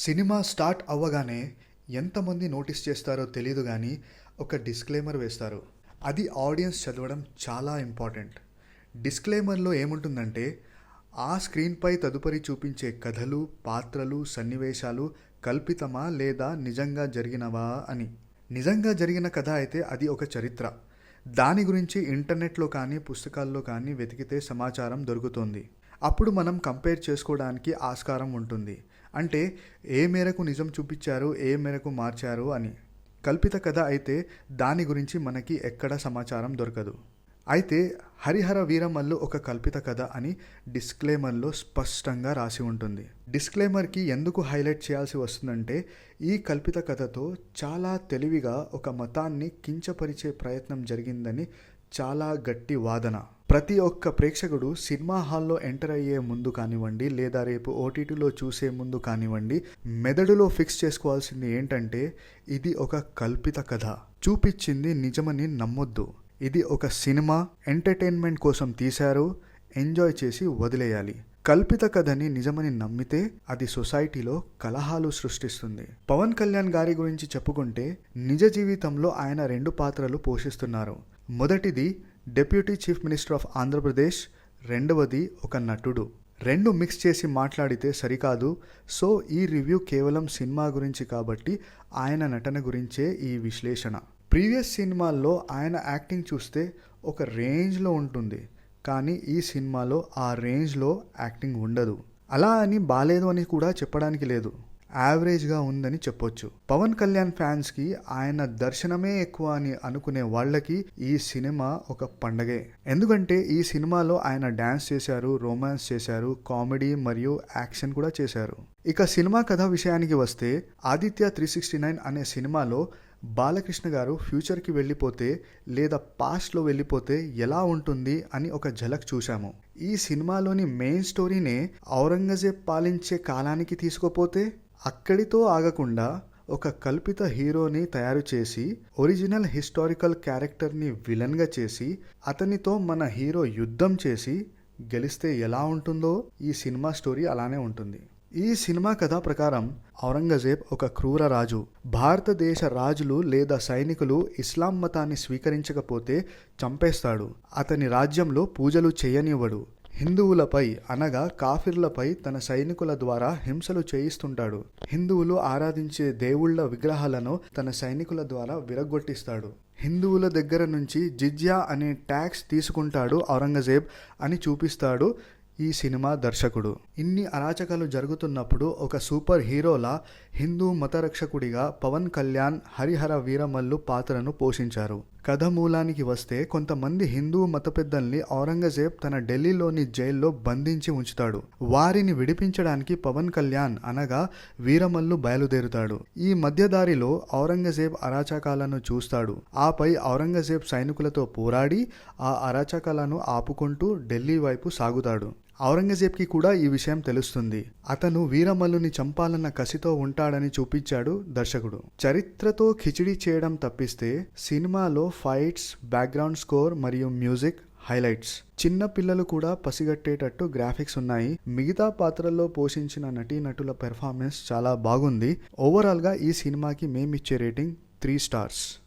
Cinema start అవ్వగానే ఎంతమంది notice చేస్తారో తెలియదు కానీ ఒక డిస్క్లైమర్ వేస్తారు. అది ఆడియన్స్ చదవడం చాలా ఇంపార్టెంట్. డిస్క్లైమర్లో ఏముంటుందంటే ఆ స్క్రీన్పై తదుపరి చూపించే కథలు పాత్రలు సన్నివేశాలు కల్పితమా లేదా నిజంగా జరిగినవా అని. నిజంగా జరిగిన కథ అయితే అది ఒక చరిత్ర. దాని గురించి ఇంటర్నెట్లో కానీ పుస్తకాల్లో కానీ వెతికితే సమాచారం దొరుకుతుంది. అప్పుడు మనం కంపేర్ చేసుకోవడానికి ఆస్కారం ఉంటుంది. అంటే ఏ మేరకు నిజం చూపించారు ఏ మేరకు మార్చారు అని. కల్పిత కథ అయితే దాని గురించి మనకి ఎక్కడ సమాచారం దొరకదు. అయితే హరిహర వీరమల్లు ఒక కల్పిత కథ అని డిస్క్లైమర్లో స్పష్టంగా రాసి ఉంటుంది. డిస్క్లైమర్కి ఎందుకు హైలైట్ చేయాల్సి వస్తుందంటే ఈ కల్పిత కథతో చాలా తెలివిగా ఒక మతాన్ని కించపరిచే ప్రయత్నం జరిగిందని చాలా గట్టి వాదన. ప్రతి ఒక్క ప్రేక్షకుడు సినిమా హాల్లో ఎంటర్ అయ్యే ముందు కానివ్వండి లేదా రేపు ఓటీటీలో చూసే ముందు కానివ్వండి మెదడులో ఫిక్స్ చేసుకోవాల్సింది ఏంటంటే ఇది ఒక కల్పిత కథ. చూపించింది నిజమని నమ్మొద్దు. ఇది ఒక సినిమా ఎంటర్టైన్మెంట్ కోసం తీశారు ఎంజాయ్ చేసి వదిలేయాలి. కల్పిత కథని నిజమని నమ్మితే అది సొసైటీలో కలహాలు సృష్టిస్తుంది. పవన్ కళ్యాణ్ గారి గురించి చెప్పుకుంటే నిజ జీవితంలో ఆయన రెండు పాత్రలు పోషిస్తున్నారు. మొదటిది deputy chief minister of Andhra Pradesh రెండవది ఒక నటుడు. రెండు మిక్స్ చేసి మాట్లాడితే సరికాదు. సో ఈ రివ్యూ కేవలం సినిమా గురించి కాబట్టి ఆయన నటన గురించే ఈ విశ్లేషణ. ప్రీవియస్ సినిమాల్లో ఆయన యాక్టింగ్ చూస్తే ఒక రేంజ్లో ఉంటుంది. కానీ ఈ సినిమాలో ఆ రేంజ్లో యాక్టింగ్ ఉండదు. అలా అని బాలేదు అని కూడా చెప్పడానికి లేదు. యావరేజ్గా ఉందని చెప్పొచ్చు. పవన్ కళ్యాణ్ ఫ్యాన్స్కి ఆయన దర్శనమే ఎక్కువ అని అనుకునే వాళ్ళకి ఈ సినిమా ఒక పండగే. ఎందుకంటే ఈ సినిమాలో ఆయన డ్యాన్స్ చేశారు రొమాన్స్ చేశారు కామెడీ మరియు యాక్షన్ కూడా చేశారు. ఇక సినిమా కథ విషయానికి వస్తే ఆదిత్య త్రీ సిక్స్టీ నైన్ అనే సినిమాలో బాలకృష్ణ గారు ఫ్యూచర్కి వెళ్ళిపోతే లేదా పాస్ట్లో వెళ్ళిపోతే ఎలా ఉంటుంది అని ఒక ఝలక్ చూశాము. ఈ సినిమాలోని మెయిన్ స్టోరీనే ఔరంగజేబ్ పాలించే కాలానికి తీసుకుపోతే అక్కడితో ఆగకుండా ఒక కల్పిత హీరోని తయారు చేసి ఒరిజినల్ హిస్టారికల్ క్యారెక్టర్ని విలన్గా చేసి అతనితో మన హీరో యుద్ధం చేసి గెలిస్తే ఎలా ఉంటుందో ఈ సినిమా స్టోరీ అలానే ఉంటుంది. ఈ సినిమా కథ ప్రకారం ఔరంగజేబ్ ఒక క్రూర రాజు. భారతదేశ రాజులు లేదా సైనికులు ఇస్లాం మతాన్ని స్వీకరించకపోతే చంపేస్తాడు. అతని రాజ్యంలో పూజలు చేయనివ్వడు. హిందువులపై అనగా కాఫిర్లపై తన సైనికుల ద్వారా హింసలు చేయిస్తుంటాడు. హిందువులు ఆరాధించే దేవుళ్ళ విగ్రహాలను తన సైనికుల ద్వారా విరగొట్టిస్తాడు హిందువుల దగ్గర నుంచి జిజ్యా అనే ట్యాక్స్ తీసుకుంటాడు ఔరంగజేబ్ అని చూపిస్తాడు ఈ సినిమా దర్శకుడు. ఇన్ని అరాచకాలు జరుగుతున్నప్పుడు ఒక సూపర్ హీరోలా హిందూ మతరక్షకుడిగా పవన్ కళ్యాణ్ హరిహర వీరమల్లు పాత్రను పోషించారు. కథ మూలానికి వస్తే కొంతమంది హిందూ మత పెద్దల్ని ఔరంగజేబ్ తన ఢిల్లీలోని జైల్లో బంధించి ఉంచుతాడు. వారిని విడిపించడానికి పవన్ కళ్యాణ్ అనగా వీరమల్లు బయలుదేరుతాడు. ఈ మధ్యదారిలో ఔరంగజేబ్ అరాచకాలను చూస్తాడు. ఆపై ఔరంగజేబ్ సైనికులతో పోరాడి ఆ అరాచకాలను ఆపుకుంటూ ఢిల్లీ వైపు సాగుతాడు. ఔరంగజేబ్కి కూడా ఈ విషయం తెలుస్తుంది. అతను వీరమల్లుని చంపాలన్న కసితో ఉంటాడని చూపించాడు దర్శకుడు. చరిత్రతో కిచిడి చేయడం తప్పిస్తే సినిమాలో ఫైట్స్ బ్యాక్గ్రౌండ్ స్కోర్ మరియు మ్యూజిక్ హైలైట్స్. చిన్న పిల్లలు కూడా పసిగట్టేటట్టు గ్రాఫిక్స్ ఉన్నాయి. మిగతా పాత్రల్లో పోషించిన నటీనటుల పెర్ఫార్మెన్స్ చాలా బాగుంది. ఓవరాల్గా ఈ సినిమాకి మేమిచ్చే రేటింగ్ త్రీ స్టార్స్.